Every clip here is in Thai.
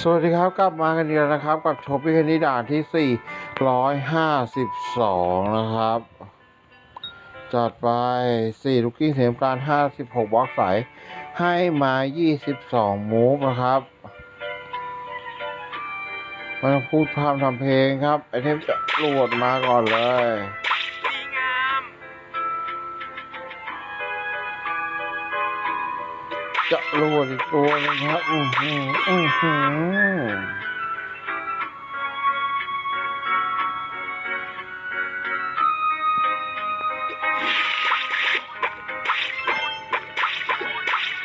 สวัสดีครับกลับมากันอีกแล้วนะครับ กับโชปิคนิดาที่ 452 นะครับ จัดไป 4 ลูกกิ้เสียมการ 56 บล็อกใสให้มา 22 มูฟนะครับมันพูดพร่ำทำเพลงครับ ไอเทมจะรวดมาก่อนเลย จะรวดอีกตัวหนึงครับ อือหืออือหือ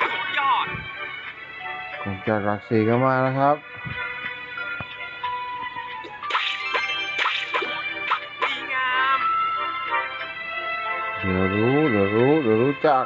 สุดยอดคงจะรักสีกันมานะครับเดี๋ยวรู้เดี๋ยวรู้เดี๋ยวรู้จัก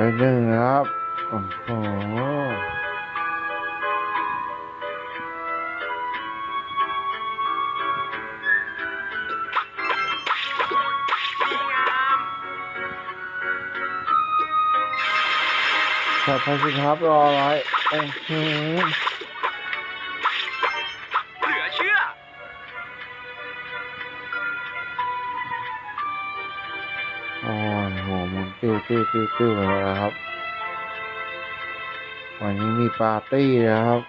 ไปหนึ่งครับ โอ้โหขอบคุณครับรอไว้โอ้โห โอ้ยโหมันติ้วติ้วติ้วติ้วไปหมดแล้วครับ วันนี้มีปาร์ตี้นะครับ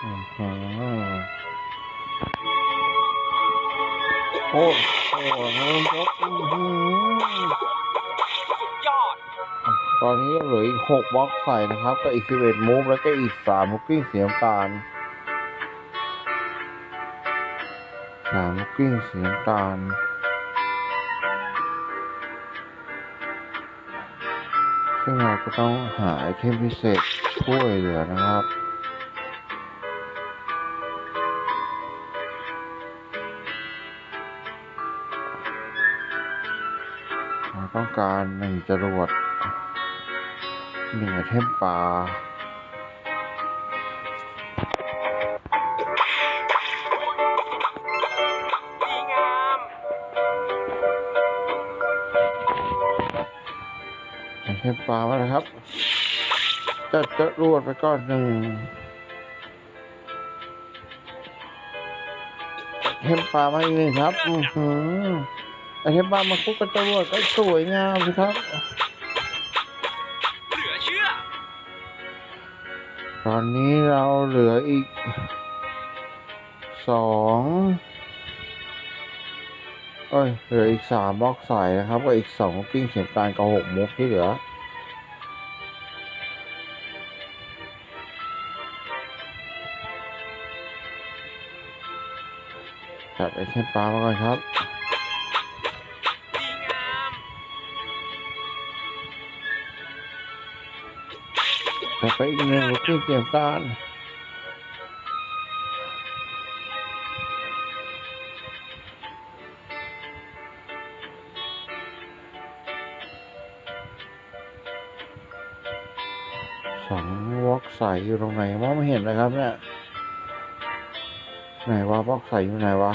โอ้โหโอ้โหโอ้โหน้ยอดยอดตอนนี้เหลืออีกหกบล็อกใส่นะครับ ก็อีกสิบเอ็ดมูฟแล้วก็อีกสามลูกกิ้งเสียงการสามลูกกิ้งเสียงการ ซึ่งเราก็ต้องหาไอเทมพิเศษช่วยเหลือนะครับเราต้องการหนึ่งจรวดหนึ่งไอเทมปลา ไอเทมปลามาเลยครับจะจะรวดไปก่อนหนึ่งไอเทมปลามาอีกหนึ่งครับ อือหือไอเทมปลามาคุกกับจรวดก็สวยงามสิครับเหลือเชื่อ ตอนนี้เราเหลืออีกสองเอ้ย เหลืออีกสามบล็อกใส่นะครับ ก็อีกสองกิ้งเสียงการกับหกมุกที่เหลือ จัดไอเทมปลามาก่อนครับดีงามจัดไปอีกหนึ่งลูกกิ้งเสียงการสองบล็อกใส่อยู่ตรงไหนมองไม่เห็นเลยครับเนี่ยไหนวะบล็อกใส่อยู่ไหนวะ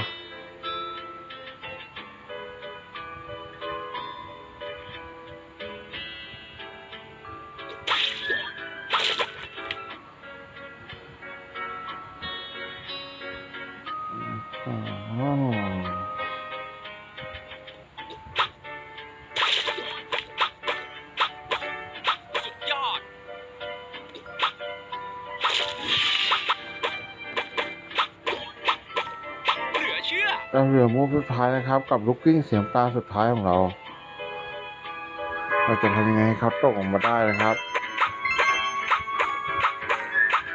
เราเหลือมูฟสุดท้ายนะครับ กับลูกกิ้งเสียงตาสุดท้ายของเรา เราจะทำยังไงให้เขาตกออกมาได้นะครับ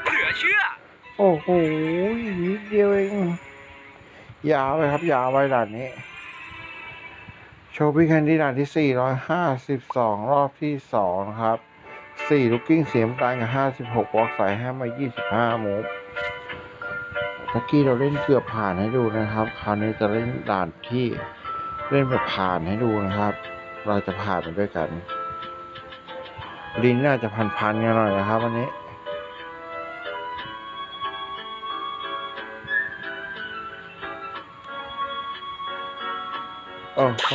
เหลือเชื่อ โอ้โหนิดเดียวเอง ยาวไปครับ ยาวไปด่านนี้ โชว์พี่แคนดี้ด่านที่ 452 รอบที่ 2 ครับ 4 ลูกกิ้งเสียงกลางกับ 56วอล์กใส่ให้มา 25มูฟเมื่อกี้เราเล่นเกือบผ่านให้ดูนะครับ คราวนี้จะเล่นด่านที่เล่นแบบผ่านให้ดูนะครับ เราจะผ่านไปด้วยกัน ลินน่าจะพันๆกันหน่อยนะครับวันนี้ โอ้โ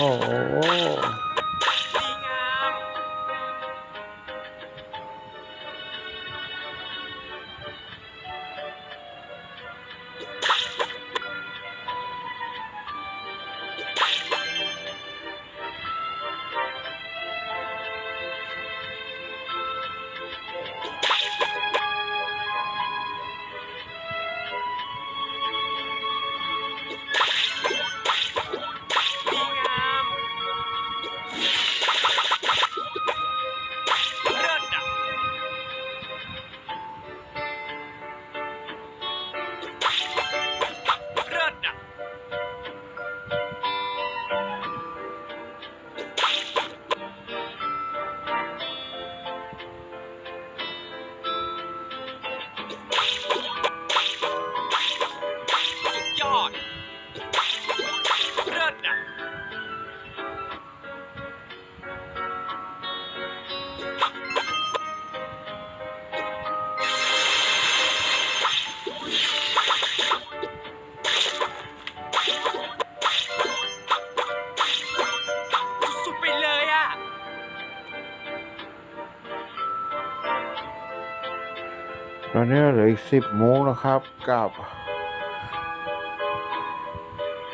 ตอนนี้เหลืออีกสิบโมงนะครับกับ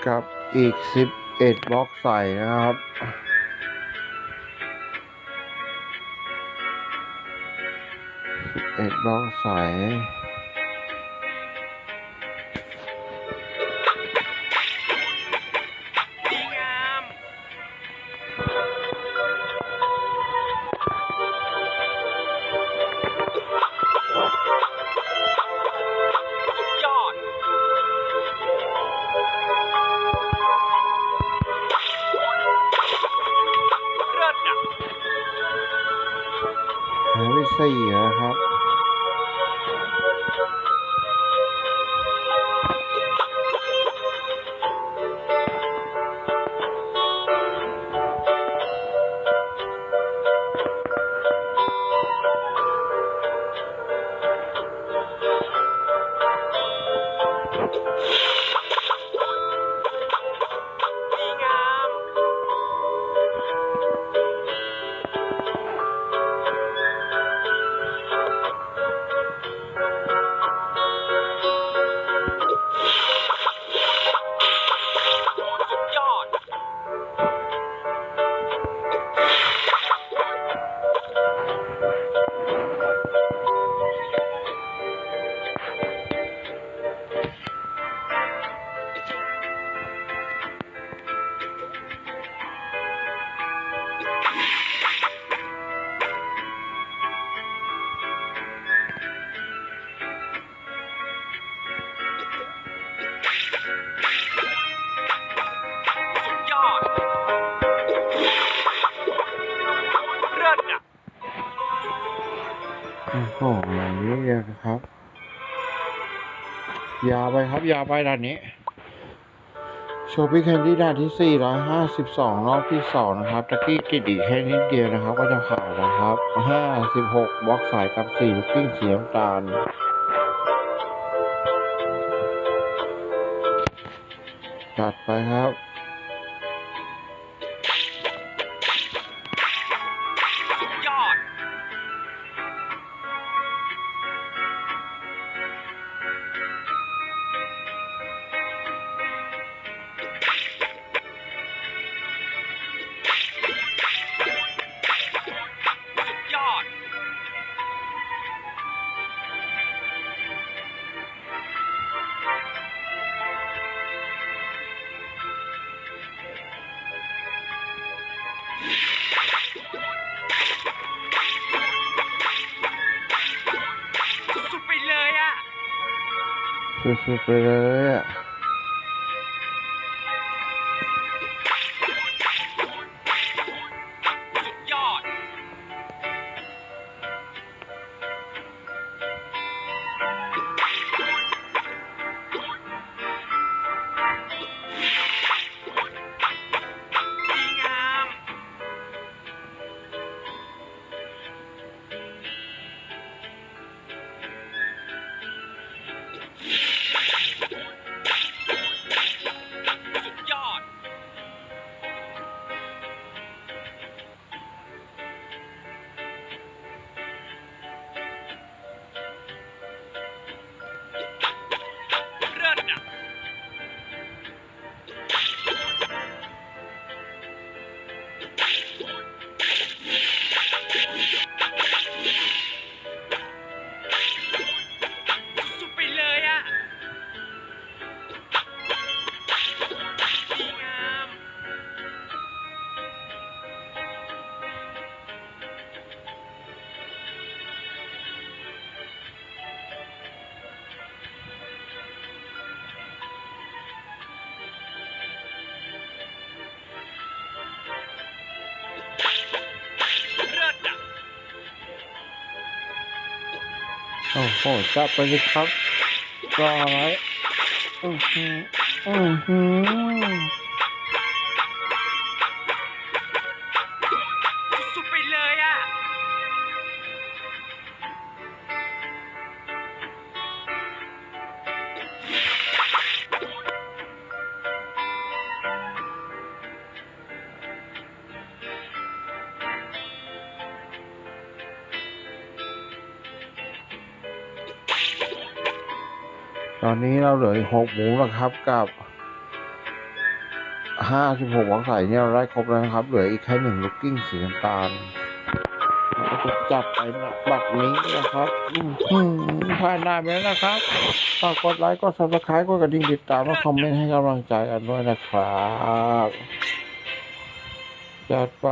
กับอีกสิบเอ็ดบล็อกใส่นะครับสิบเอ็ดบล็อกใส่ หายไปสี่นะครับ โอ้โหนี่ครับ ยาวไปครับยาวไปด้านนี้ โชว์พี่แคนดี้ด้านที่ 452 รอบที่ 2 นะครับ ตะกี้กิดอีกแค่นิดเดียวนะครับ ก็จะผ่านนะครับ 56 บล็อกสายกับ4ลูกกิ้งเสียงตาลจัดไปครับ สุด อ้โหจับไปเลยครับรออะไรอือหืออือหือ ตอนนี้เราเหลืออีกหกหมูแล้วครับกับห้าสิบหกวังใส่เนี่ยเราได้ครบแล้วนะครับ เหลืออีกแค่หนึ่งลูกกิ้งสีน้ำตาลเราจะจับไปนะบัตรนี้นะครับอือหือผ่านได้ไหมนะครับฝากกดไลค์กดซับสไครต์กดกระดิ่งติดตามและคอมเมนต์ให้กำลังใจกันด้วยนะครับ จัดไป